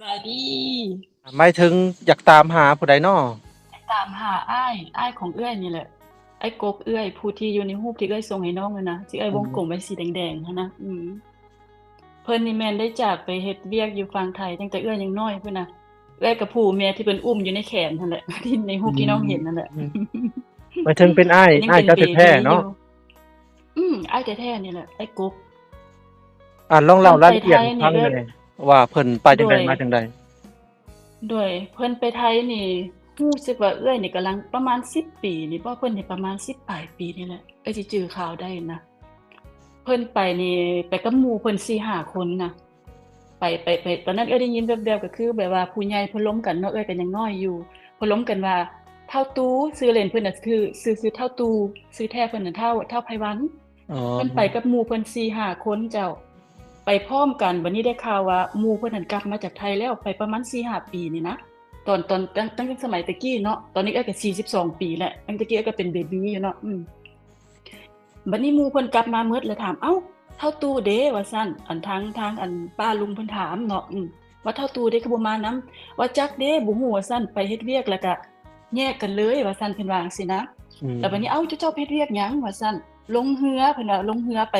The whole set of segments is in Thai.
บายดีหมายถึงอยากตามหาผู้ใดน้อตามหาอ้ายอ้ายของเอื้อยนี่แหละไอ้กกเอื้อยผู้ที่อยู่ในรูปที่เอื้อยส่งให้น้องนั่นนะที่เอื้อยวงกลมไว้สีแดงๆหั้นนะอืมเพิ่นนี่แม่นได้จากไปเฮ็ดเวียกอยู่ฝั่งไทยตั้งแต่เอื้อยยังน้อยพุ่นน่ะเอื้อยกับผู้แม่ที่เพิ่นอุ้มอยู่ในแขนนั่นแหละที่ในรูปที่น้องเห็นนั่นแหละหมายถึงเป็นอ้ายยังอ้ายเป็นเจ้าแท้ๆเนาะบบีอยู่อืมอ้ายแท้ๆนี่แหละไอ้กกอ่าลองเล่ารายละเอียดไปไทยนี่ฟังเด้หอน่อย ว่าเพิ่นไปจังไดโดยมาจังไดโดยเพิ่นไปไทยนี่รู้สึกว่าเอื้อยนี่กำลังประมาณ10ปีนี่บ่เพิ่นนี่ประมาณ10ปลายปีนี่แหละเอ้ยสิจื้อข่าวได้นะเพิ่นไปนี่ไปกับหมู่เพิ่น4-5คนนะไปไปไปตอนนั้นเอ้ยได้ยินแว่วๆก็คือแบบว่าผู้ใหญ่เพิ่นล้มกันเนาะเอ้ยก็ยังน้อยอยู่เพิ่นล้มกันว่าเท่าตู้ชื่อเล่นเพิ่นน่ะคือชื่อชื่อเท่าตู้ชื่อแท้เพิ่นน่ะเท่าเท่าไผวันอ๋อเพิ่นไปกับหมู่เพิ่น4-5คนเจ้า ไปพร้อมกันบัดนี้ได้ข่าวว่าหมู่เพิ่นนั่นกลับมาจากไทยแล้วไปประมาณ4-5ปีนี่นะตอนตอนตั้งตั้งแต่สมัยตะกี้เนาะตอนนี้เอ้ยก็42ปีแล้วตั้งแต่กี้เอ้ยก็เป็นเบบีอยู่เนาะอืมบัดนี้หมู่เพิ่นกลับมาหมดแล้วถามเอ้าเท่าตู้เด้ว่าซั่นอันทางทางอันป้าลุงเพิ่นถามเนาะอืมว่าเท่าตู้เด้คือบ่มานํว่าจักเด้บ่ฮู้ว่าซั่นไปเฮ็ดเวียกแล้วก็แยกกันเลยว่าซั่นเพิ่นว่าจังซี่นะอืมแล้วบัดนี้เอ้าเจ้าเจ้าไปเฮ็ดเวียกหยังว่าซั่นลงเรือเพิ่นว่าลงเรือไป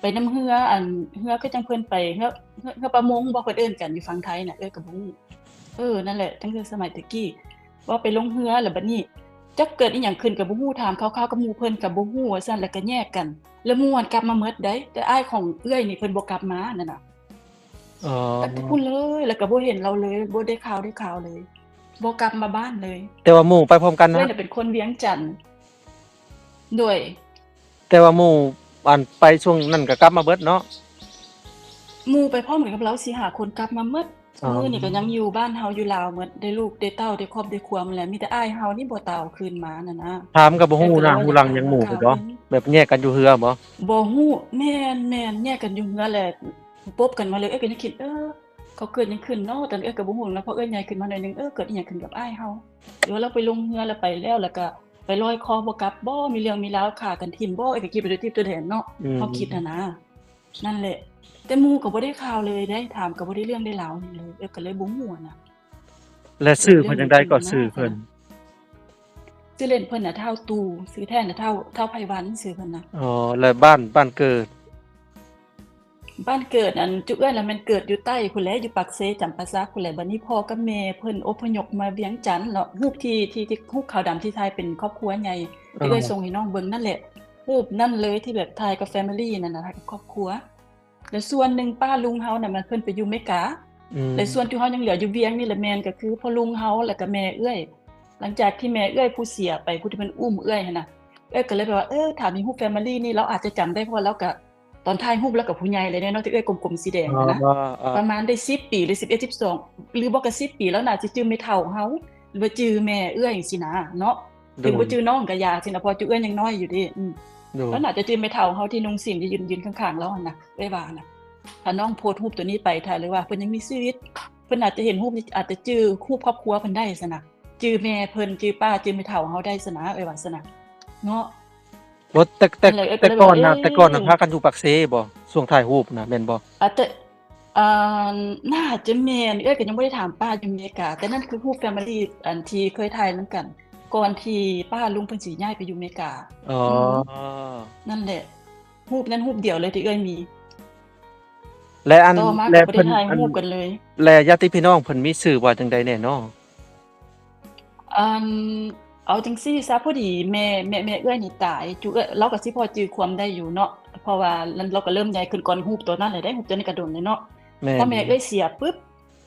ไปนํเรืออันเรือคือจังเพิ่นไปเรือเรือเรือประมงบ่เพิ่นเอิ้นกันอยู่ฝั่งไทยน่ะเอ้ยก็บ่ฮู้เออนั่นแหละตั้งแต่สมัยตะกี้ ว่าไปลงเรือแล้วบัดนี้จักเกิดอีหยังขึ้นก็บ่ฮู้ถามคร่าวๆกับหมู่เพิ่นก็บ่ฮู้ว่าซั่นแล้วก็แยกกัน แล้วหมู่อันกลับมาหมดได้แต่อ้ายของเอื้อยนี่เพิ่นบ่กลับมานั่นน่ะอ๋อตั้งแต่พุ่นเลยแล้วก็บ่เห็นเราเลยบ่ได้ข่าวได้ข่าวเลยบ่กลับมาบ้านเลย แต่ว่าหมู่ไปพร้อมกันเอื้อยนะน่ะเป็นคนเวียงจันทน์ด้วย แต่ว่าหมู่ อันไปช่วงนั้นก็กลับมาเบิดเนาะ หมู่ไปพร้อมกันกับเราสิหาคนกลับมาหมดอ๋อ มื้อนี่ก็ยังอยู่บ้านเฮาอยู่ลาวหมดได้ลูกได้เต้าได้ครอบได้ครัวหมดแล้วมีแต่อ้ายเฮานี่บ่เต้าคืนมานั่นนะถามก็บ่ฮู้หน้าฮู้หลังหยังหมู่พุ่นบ่แบบแยกกันอยู่เฮือบ่บ่ฮู้แม่นแม่นแยกกันอยู่เฮือแหละปบกันมาเลยเอ้ยก็ยังคิดเออเขาเกิดหยังขึ้นเนาะแต่เอ้ยก็บ่ฮู้แล้วพอเอ้ยใหญ่ขึ้นมาหน่อยหนึงเออเกิดอีหยังขึ้นกับอ้ายเฮาหรือว่าเราไปลงเฮือแล้วไปแล้วแล้วก็ ไปลอยคอบ่กลับบ่มีเรื่องมีราวฆ่ากันทิ่มบ่เอ้ยก็คิดไปโดยทิพย์โดยแดนเนาะอืมเขาคิดนะนะนั่นแหละ แต่หมู่ก็บ่ได้ข่าวเลยได้ถามก็บ่ได้เรื่องได้ราวนี่เลยเอ้ยก็เลยบ่ฮู้อะนะและชื่อเพิ่นจังไดก็ชื่อเพิ่นชื่อเล่นเพิ่นน่ะเท่าตูชื่อแท้น่ะเท่าเท่าไผวันชื่อเพิ่นน่ะอ๋อแล้วบ้านบ้านเกิด บ้านเกิดอันจุเอื้อนน่ะมันเกิดอยู่ใต้พุ่นแหละอยู่ปากเซจำปาซักพุ่นแหละบัดนี้พ่อกับแม่เพิ่นอพยพมาเวียงจันทน์เนาะรูปที่ที่ที่รูปขาวดำที่ถ่ายเป็นครอบครัวใหญ่ที่เอ้ยส่งให้น้องเบิ่งนั่นแหละรูปนั่นเลยที่แบบถ่ายกับแฟมิลี่นั่นน่ะถ่ายกับครอบครัวแล้วส่วนหนึงป้าลุงเฮาน่ะมันเพิ่นไปอยู่เมกาและส่วนที่เฮายังเหลืออยู่เวียงนี่แหละแม่นก็คือพ่อลุงเฮาแล้วก็แม่เอื้อย หลังจากที่แม่เอื้อยผู้เสียไปผู้ที่เพิ่นอุ้มเอื้อยหั่นน่ะเอ้ยก็เลยแบบว่าเออถามีรูปแฟมิลี่นี่เราอาจจะจำได้เพราะเราก็ ตอนถ่ายรูปแล้วก็ผู้ใหญ่เลยเนาะที่เอื้อยกลมๆสีแดงอ๋อน่ะนะอ๋อประมาณได้10ปีหรือ11 12หรือบ่ก็10ปีแล้วน่าสิจื้อไม่เฒ่าเฮาหรือว่าจื้อแม่เอื้อยจังซี่นะเนาะถึงบ่จื้อน้องก็ยาสินะเพราะจื้อเอื้อยยังน้อยอยู่เดิอืมดูแล้วน่าจะจื้อไม่เฒ่าเฮาที่นุ่งสิ้นที่ยืนยืนข้างๆเราหั่นน่ะเอ้ยว่าน่ะถ้าน้องโพสต์รูปตัวนี้ไปถ้าเลยว่าเพิ่นยังมีชีวิตเพิ่นอาจจะเห็นรูปนี้อาจจะจื้อรูปครอบครัวเพิ่นได้ซะนะจื้อแม่เพิ่นจื้อป้าจื้อแม่เฒ่าเฮาได้ซะนะเอ้ยว่าซะนะเนาะ บ่แต่แต่นั่นแหละเอ้ยก็แต่เลยก่อนว่านะเอ๊ะแต่ก่อนน่ะพากันอยู่ปากเซบ่ช่วงถ่ายรูปน่ะแม่นบ่อาจจะอ่าน่าจะแม่นเอ้ยก็ยังบ่ได้ถามป้าอยู่อเมริกา แต่นั่นคือรูปแฟมิลีอันที่เคยถ่ายนำกัน ก่อนที่ป้าลุงเพิ่นสิย้ายไปอยู่อเมริกาอ๋อนั่นแหละรูปนั้นรูปเดียวเลยที่เอ้ยมีและอันต่อมาและก็บ่เพิ่ได้นถ่ายอันรูปกันเลย และญาติพี่น้องเพิ่นมีชื่อว่าจังใดแน่เนาะอัน เอาจังซี่ซะพอดีแม่แม่แม่เอื้อยนี่ตายจุเอ้ยเราก็สิพอจื้อความได้อยู่เนาะเพราะว่าเราก็เริ่มใหญ่ขึ้นก่อนรูปตัวนั้นเลยได้รูปตัวนี้ก็โดนเลยเนาะแม่นพอแม่เอ้ยเสียปุ๊บ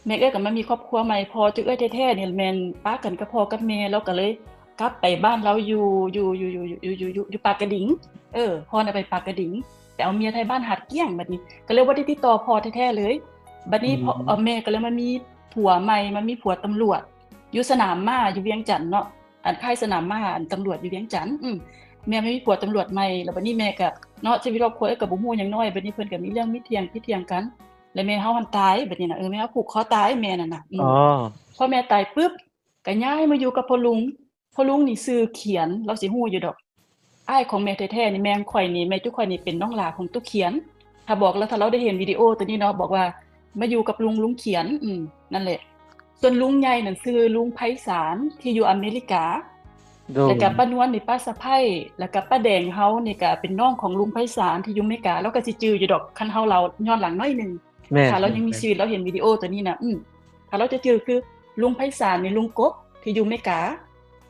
แม่เอ้ยก็มามีครอบครัวใหม่พอจุเอ้ยแท้ๆนี่แม่นป้ากันกับพ่อกับแม่เราก็เลยกลับไปบ้านเราอยู่อยู่อยู่อยู่อยู่อยู่อยู่อยู่ปากกระดิ่งเออพ่อน่ะไปปากกระดิ่งแต่เอาเมียไทยบ้านหัดเกี้ยงบัดนี้ ก็เลยบ่ได้ติดต่อพ่อแท้ๆเลยบัดนี้พอเอาแม่ก็เลยมามีผัวใหม่มามีผัวตำรวจอยู่สนามม้าอยู่เวียงจันทน์เนาะ อันค่ายสนามม้าอันตำรวจอยู่เวียงจันทน์อืมแม่ไม่มีผัวตำรวจใหม่แล้วบัดนี้แม่ก็เนาะชีวิตครอบครัวเอ้ยก็บ่ฮู้หยังน้อยบัดนี้เพิ่นก็มีเรื่องมีเถียงพิเถียงกันแล้วแม่เฮาหันตายบัดนี้น่ะเออแม่เฮาผูกคอตายแม่นั่นน่ะอืมอ๋อพอแม่ตายปุ๊บก็ย้ายมาอยู่กับพ่อลุงพ่อลุงนี่ชื่อเขียนเราสิฮู้อยู่ดอกอ้ายของแม่แท้ๆนี่แม่ข่อยนี่แม่จุข่อยนี่เป็นน้องหลาของตุ๊กเขียน ถ้าบอกแล้วถ้าเราได้เห็นวิดีโอตัวนี้เนาะบอกว่ามาอยู่กับลุงลุงเขียน อืมนั่นแหละ ส่วนลุงใหญ่นั่นคือลุงไพศาลที่อยู่อเมริกาโดยแล้วก็ป้านวลนี่ป้าสะไพแล้วก็ป้าแดงเฮานี่ก็เป็นน้องของลุงไพศาลที่อยู่อเมริกาแล้วก็สิจืออยู่ดอกคันเฮาเราย้อนหลังหน้อยหนึงแม่ถ้าเรายังมีชีวิตเราเห็นวิดีโอตัวนี้นะอืมถ้าเราจะจือคือลุงไพศาลนี่ลุงกบที่อยู่อเมริกา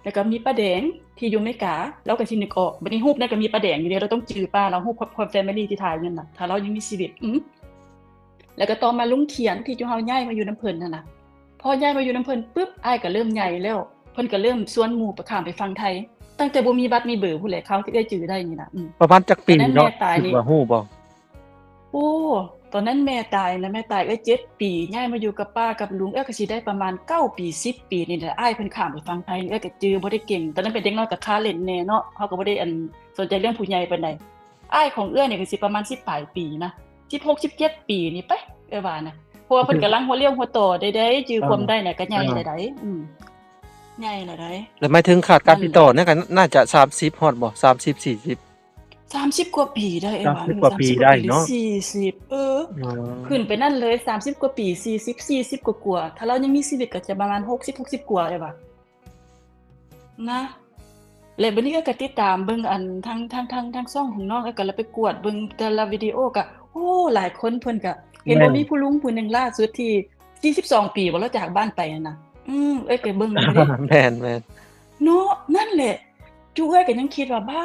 แล้วก็มีป้าแดงที่อยู่อเมริกาแล้วก็สินึกออกบัดนี้รูปนั่นก็มีป้าแดงอยู่เดียวเราต้องจือป้าเรารูปครอบแฟมิลี่ที่ถ่ายนั่นน่ะถ้าเรายังมีชีวิตอืมแล้วก็ต่อมาลุงเขียนที่จุเฮาย้ายมาอยู่น้ำเพิ่นนั่นน่ะ พอย้ายมาอยู่น้ำเพิ่นปุ๊บอ้ายก็เริ่มใหญ่แล้ว เพิ่นก็เริ่มชวนหมู่ไปข้ามไปฟังไทย ตั้งแต่บ่มีบัตรมีเบอร์ผู้ใดเขาที่ได้จื้อได้นี่นะอืมประมาณจักปีตอนนั้นเนาะแม่ตายนี่คิดว่าฮู้บ่โอ้ตอนนั้นแม่ตายนะแม่ตายก็เจ็ดปีย้ายมาอยู่กับป้ากับลุงเอ้อก็สิได้ประมาณเก้าปีสิบปีนี่แหละอ้ายเพิ่นข้ามไปฟังไทยเอ้อก็จื้อบ่ได้เก่งตอนนั้นเป็นเด็กน้อยก็ค้าเล่นแน่เนาะเฮาก็บ่ได้อันสนใจเรื่องผู้ใหญ่ปานใดอ้ายของเอื้อนี่ก็สิประมาณ10ปลายปีนะ16 17ปีนี่ไปเอ้อว่านะเพ ราะว่าเพิ่นกำลังหัวเลี้ยวหัวต่อได้ได้จื้อความได้น่ะก็ใหญ่ได้ได้อืมใหญ่แล้วได้แล้วหมายถึงขาดการนั่นแหละติดต่อเนี่ยก็น่าจะ30ฮอดบ่30 40สามสิบกว่าปีได้เอ้ย30กว่าปีได้เนอะสี่สิบเอออ๋อขึ้นไปนั่นเลยสามสิบกว่าปีสี่สิบสี่สิบกว่ากว่าถ้าเรายังมีชีวิตก็จะประมาณหกสิบหกสิบกว่าเลยว่ะนะแล้วบัดนี้ก็กติดตามเบิ่งอันทางทางทางทางช่องของน้องแล้วก็แล้วไปกวดเบิ่งแต่ละวิดีโอก็ โอ้หลายคนเพิ่นก็เห็นว่ามีผู้ลุงผู้หนึงล่าสุดที่42ปีบ่แล้วจากบ้านไปนั่นน่ะอืมเอ้ยไปเบิ่งมาเด้แม่นแม่นเนาะนั่นแหละจูเอ้ยก็ยังคิดว่าบ้า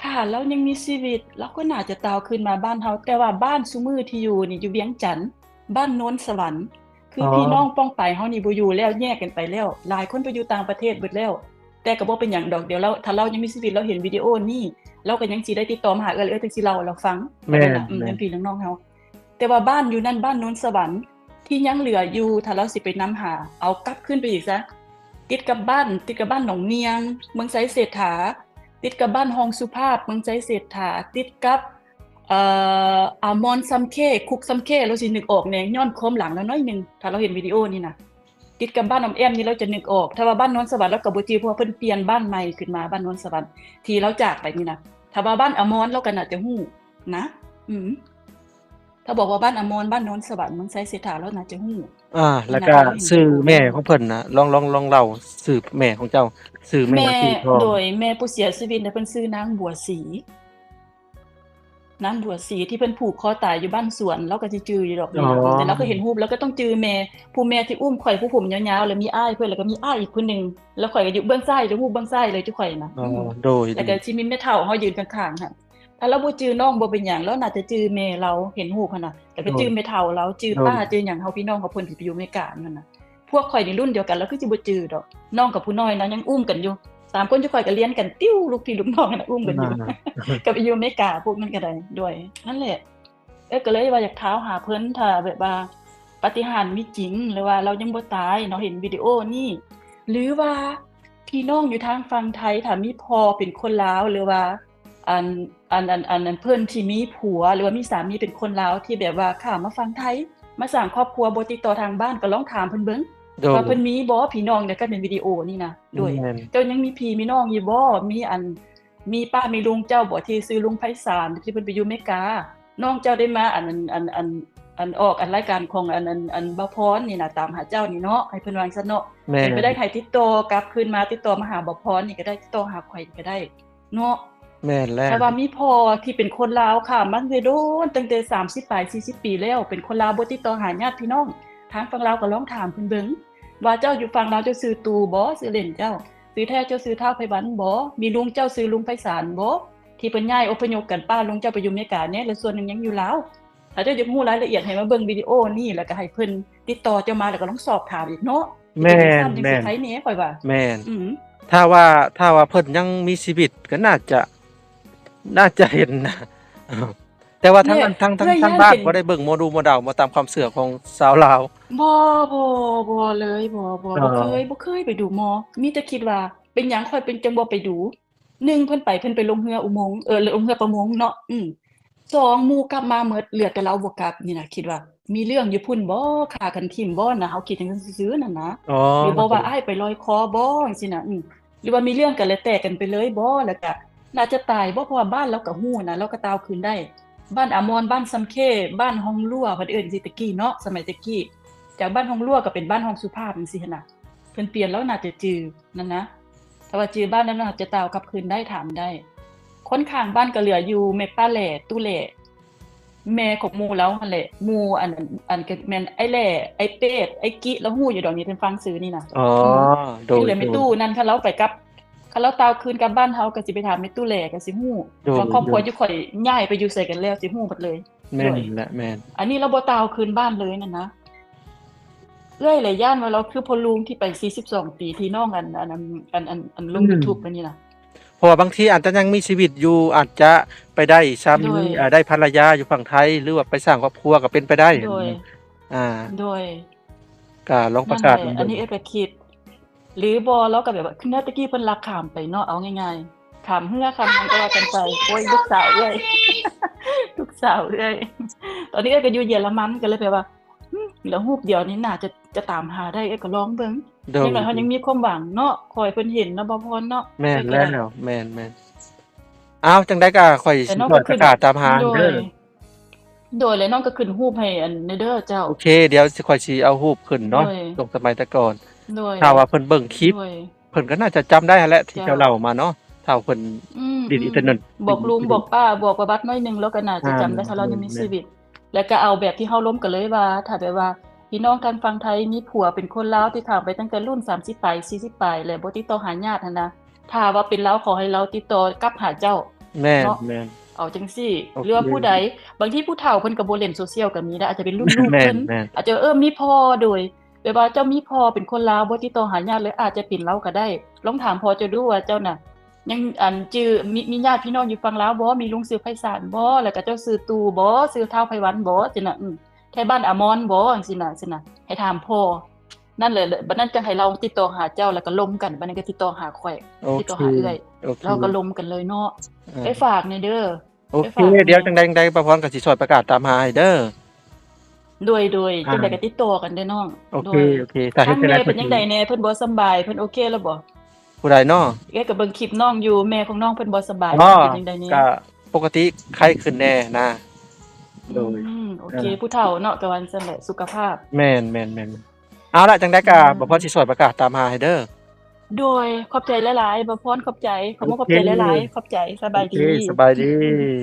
ถ้าเรายังมีชีวิตเราก็น่าจะตาวขึ้นมาบ้านเฮาแต่ว่าบ้านซุมือที่อยู่นี่อยู่เวียงจันทน์บ้านโน้นสวรรค์คือออพี่น้องป้องไปเฮานี่บ่อยู่แล้วแยกกันไปแล้วหลายคนไปอยู่ต่างประเทศเบิดแล้ว แต่ก็บ่เป็นหยังดอกเดี๋ยวเราถ้าเรายังมีชีวิตเราเห็นวิดีโอนี่เราก็ยังสิได้ติดต่อมาหาเอื้อเอื้อจังสิเล่าเราฟังแม่นนั่นน่ะอืมแม่นพี่น้องๆเฮาแต่ว่าบ้านอยู่นั่นบ้านโน้นสวรรค์ที่ยังเหลืออยู่ถ้าเราสิไปนํหา เอากลับขึ้นไปอีกซะติดกับบ้านติดกับบ้านหนองเนียง เมืองไซเศรษฐา ติดกับบ้านฮองสุภาพ เมืองไซเศรษฐา ติดกับเอ่ออามอนซัมเคคุกซัมเคเราสินึกออกแนงย้อนโค้มหลังแล้วน้อยนึงถ้าเราเห็นวิดีโอนี่นะ ติดกับบ้านน้ำแอมนี่เราจะนึกออก ถ้าว่าบ้านนนสวรรค์แล้วก็บ่จือเพราะว่าเพิ่นเปลี่ยนบ้านใหม่ขึ้นมาบ้านนนสวรรค์ที่เราจากไปนี่นะถ้าว่าบ้านอมรเราก็น่าจะฮู้นะ อืมถ้าบอกว่าบ้านอมรบ้านนนสวรรค์เมืองไซเศรษฐาเราน่าจะฮู้อ่า แล้วก็ชื่อแม่ของเพิ่นนะลองลองลองเล่าชื่อแม่ของเจ้าชื่อแม่แม่ชื่อพ่อโดยแม่ผู้เสียชีวิตเนี่ยเพิ่นชื่อนางบัวศรี นางบัวศรีที่เพิ่นผูกคอตายอยู่บ้านสวนเราก็สิจืออยู่ดอกนี่แต่เราก็เห็นรูปแล้วก็ต้องจือแม่ผู้แม่ที่อุ้มข่อยผู้ผมยาวๆแล้วมีอ้ายเพิ่นแล้วก็มีอ้ายอีกคนหนึงแล้วข่อยก็อยู่เบื้องซ้ายแล้วรูปเบื้องซ้ายเลยที่ข่อยนะอ๋ออืมโดยแล้วก็สิมีแม่เฒ่าเฮายืนข้างๆค่ะถ้าเราบ่จือน้องบ่เป็นหยังแล้วน่าจะจือแม่เราเห็นรูปหั่นน่ะแล้วก็จือแม่เฒ่าเราจือป้าจือหยังเฮาพี่น้องกับเพิ่นที่ไปอยู่อเมริกานั่นน่ะพวกข่อยนี่รุ่นเดียวกันแล้วคือสิบ่จือดอกน้องกับผู้น้อยนะยังอุ้มกันอยู่ สามคนจะข่อยก็เรียนกันติ้วลูกพี่ลูกน้องน่ะอุ้มกันอยู่อ่ากับไปอยู่อเมริกาพวกนั้นก็ได้ด้วยนั่นแหละเอ้ยก็เลยว่าอยากเท้าหาเพิ่นถ้าแบบว่าปาฏิหาริย์มีจริงหรือว่าเรายังบ่ตายเนาะเห็นวิดีโอนี่ หรือว่าพี่น้องอยู่ทางฝั่งไทยถ้ามีพ่อเป็นคนลาวหรือว่าอันอันอันอันอันเพิ่นที่มีผัว หรือว่ามีสามีเป็นคนลาวที่แบบว่าข้ามมาฟังไทย มาสร้างครอบครัวบ่ติดต่อทางบ้านก็ลองถามเพิ่นเบิ่งโดย ว่าเพิ่นมีบ่พี่น้องเนี่ยก็เป็นวิดีโอนี่นะด้วยแม่นเจ้ายังมีพี่มีน้องอยู่บ่มีอัน มีป้ามีลุงเจ้าบ่ที่ซื้อลุงไพศาลที่เพิ่นไปอยู่อเมริกา น้องเจ้าได้มาอันอันอันอันอันออกอันรายการของอันอันอันบ่พรนี่น่ะตามหาเจ้านี่เนาะให้เพิ่นวางซะเนาะแม่เป็นนไปได้ใครติดต่อกลับคืนมาติดต่อมาหาบ่พรนี่ก็ได้ติดต่อหาข่อยก็ได้ เนาะแม่นแล้วแต่ว่ามีพ่อที่เป็นคนลาวค่ะ มันเลยโดนตั้งแต่30ปลาย40 ปีแล้ว เป็นคนลาวบ่ติดต่อหาญาติพี่น้องทางฝั่งลาวก็ลองถามเพิ่นเบิ่ง ว่าเจ้าอยู่ฝั่งลาวเจ้าซื้อตูบ่ซื้อเล่นเจ้า ซื้อแท้เจ้าซื้อเท้าไผวันบ่มีลุงเจ้าซื้อลุงไพศาลบ่ที่เพิ่นย้ายอพยพกันป้าลุงเจ้าไปอยู่อเมริกาเนี่ยแล้วส่วนหนึงยังอยู่ลาวถ้าเจ้าอยากรู้รายละเอียดให้มาเบิ่งวิดีโอนี่แล้วก็ให้เพิ่นติดต่อเจ้ามาแล้วก็ลองสอบถามอีกเนาะแม่นจังแม่สินไผแหน่ข่อยว่าแม่นอือถ้าว่าถ้าว่าเพิ่นยังมีชีวิตก็น่าจะ น่าจะเห็นนะ แต่ว่าทั้งเนี่ยอันทั้งทั้งเพื่อทั้งย่านบ้านเป็นบ่ได้เบิ่งโมดูโมเดามาตามความเชื่อของสาวลาวบ่บ่บ่เลยบ่บ่อ๋บ่อเคยบ่เคยไปดูหมอมีแต่คิดว่าเป็นหยังค่อยเป็นจังบ่ไปดูหนึ่งเพิ่นไปเพิ่นไปลงเรืออุโมงค์เออลงเรือประมงเนาะอืมสองหมู่กลับมาหมดเหลือแต่เราบ่กลับนี่น่ะคิดว่า มีเรื่องอยู่พุ่นบ่ฆ่ากันทิ่มบ่น่ะเฮาคิดจังซั่นซื่อๆนั่นนะอ๋อหรือบ่ว่าอ้ายไปลอยคอบ่จังซี่น่ะอืมหรือว่ามีเรื่องกันแล้วแตกกันไปเลยบ่แล้วก็น่าจะตายบ่เพราะว่าบ้านเราก็ฮู้นะเราก็ตาวคืนได้ บ้านอามอนบ้านซำเคบ้านฮองลั่วเพิ่นเอิ้นสิตะกี้เนาะสมัยตะกี้จากบ้านฮองลั่วก็เป็นบ้านฮองสุภาพจังซี่หันน่ะเพิ่นเปลี่ยนแล้วน่าจะจือนั่นนะแต่ว่าจือบ้านนั้นน่าจะตาวกลับคืนได้ถามได้คนข้างบ้านก็เหลืออยู่แม่ป้าแหล่ตู้แหล่แม่ของหมู่แล้วนั่นแหละหมู่อันอันอันก็แม่นไอ้แหล่ไอ้เป็ดไอ้กิแล้วฮู้อยู่ดอกนี้เพิ่นฟังซื้อนี่น่ะอ๋อโดยที่เหลือไม่ตู้นั่นคันเราไปกับ คันเราตาวคืนกลับบ้านเฮาก็สิไปถามแม่ตู้แหล่ก็สิฮู้โดยว่าครอบครัวอยู่ข่อยย้ายไปอยู่ไสกันแล้วสิฮู้หมดเลยแม่นแหละแม่นอันนี้เราบ่ตาวคืนบ้านเลยนั่นนะเอ้อยเลยย่านว่าเราคือพ่อลุงที่ไป 42 ปีที่น้องอันอันอันอันอันอันลง YouTube นั่นนี่น่ะเพราะว่าบางทีอาจจะยังมีชีวิตอยู่อาจจะไปได้สามีโดยอ่าได้ภรรยาอยู่ฝั่งไทย หรือว่าไปสร้างครอบครัวก็เป็นไปได้โดยอ่าโดยก็ลองประนั่นกาศแหละดูอันนี้เอ้ยก็คิด หรือบ่เราก็แบบว่าคือหน้าตะกี้เพิ่นลักขามไปเนาะเอาง่ายๆขามเฮือขามหยังก็ว่ากันไปโอ้ยลูกสาวเอ้ยลูกสาวเอ้ยตอนนี้เอ้ยก็อยู่เยอรมันก็เลยแบบว่าอืมแล้วรูปเดียวนี้น่าจะจะตามหาได้เอ้ยก็ลองเบิ่งโดยยังไงเขายังมีความหวังเนาะคอยเพิ่นเห็นเนาะบ่พรเนาะแม่นเอ้ยก็แล้วได้แล้วแม่นแม่นอ้าวจังได๋ก็ค่อยแต่สิน้องปล่ก็อยปขึ้นระกาศตามหาโดยเด้อโดยแล้วน้องก็ขึ้นรูปให้อันในเด้อเจ้า โอเค เดี๋ยวสิค่อยสิเอารูปขึ้นเนาะโดยลงสมัยแต่ก่อน โดยถ้าว่าเพิ่นเบิ่งคลิปโดยเพิ่นก็น่าจะจำได้หั่นแหละที่เจ้าเจ้าเล่ามาเนาะถ้าเพิ่นอืมดินอินเทอร์เน็ตบอกลุงบอกป้าบอกประวัติหน้อยหนึงแล้วก็น่าจะอ่าจำได้ถ้าเรายังมีแม่น ชีวิต แล้วก็เอาแบบที่เฮาล้มกันเลยว่า ถ้าแบบว่าพี่น้องทางฝั่งไทยมีผัวเป็นคนลาวที่ข้ามไปตั้งแต่รุ่น30ปลาย40ปลายแล้วบ่ติดต่อหาญาติหั่นนะถ้าว่าเป็นลาวขอให้เราติดต่อกลับหาเจ้า แม่นเนาะ แม่น เอาจังซี่โอเคหรือว่าผู้ใดบางทีผู้เฒ่าเพิ่นก็บ่เล่นโซเชียลก็มีได้อาจจะเป็นรุ่นลูกแม่นเพิ่นแม่น อาจจะเออมีพ่อโดย แบบว่าเจ้ามีพ่อเป็นคนลาวบ่ติดต่อหาญาติเลยอาจจะเป็นเราก็ได้ ลองถามพ่อเจ้าดูว่าเจ้าน่ะ ยังอันจื่อมีมีญาติพี่น้องอยู่ฝั่งลาวบ่มีลุงชื่อไพศาลบ่แล้วก็เจ้าชื่อตู่บ่ชื่อเฒ่าไพวันบ่จังน่ะอืมแถวบ้านอมรบ่จังซี่น่ะจังน่ะให้ถามพ่อนั่นเลยบัดนั้นจะให้เราติดต่อหาเจ้าแล้วก็ล้มกันบัดนั้นก็ติดต่อหาข่อยโอติดต่อเคหาเอื้อยโอเคเราก็ล้มกันเลยเนาะอ่าไปฝากในเด้อโอไปเคฝากเดี๋ยวจังใดจังใดประพรก็สิช่วยประกาศตามหาให้เด้อ โดยโดยอ่าจังไดก็ติดต่อกันเด้อน้องโอโดเคยโอเคถ้าเฮ็ทาดงจังไดแม่เพิ่เป็นนจังไดแน่เพิ่นบ่สำบายเพิ่นโอเคแล้วบ่ผู้ใดเนาะเอ้ยก็เบิ่งคลิปน้องอยู่แม่ของน้องเพิ่นบ่สบายอ๋อเป็นจังไดแน่ก็ปกติไข้ขึ้นแน่นะโดยอืมโอเคอ่าผู้เฒ่าเนาะก็วันซั่นแหละสุขภาพแม่นแม่นแม่นเอาละจังได้ก็อืมบ่พอสิช่วยประกาศตามหาให้เด้อโดยขอบใจหลายๆบ่พรขอบใจขอบคุณขอบใจโอเคหลายๆขอบใจสบายโอดีเคสบายดีอืม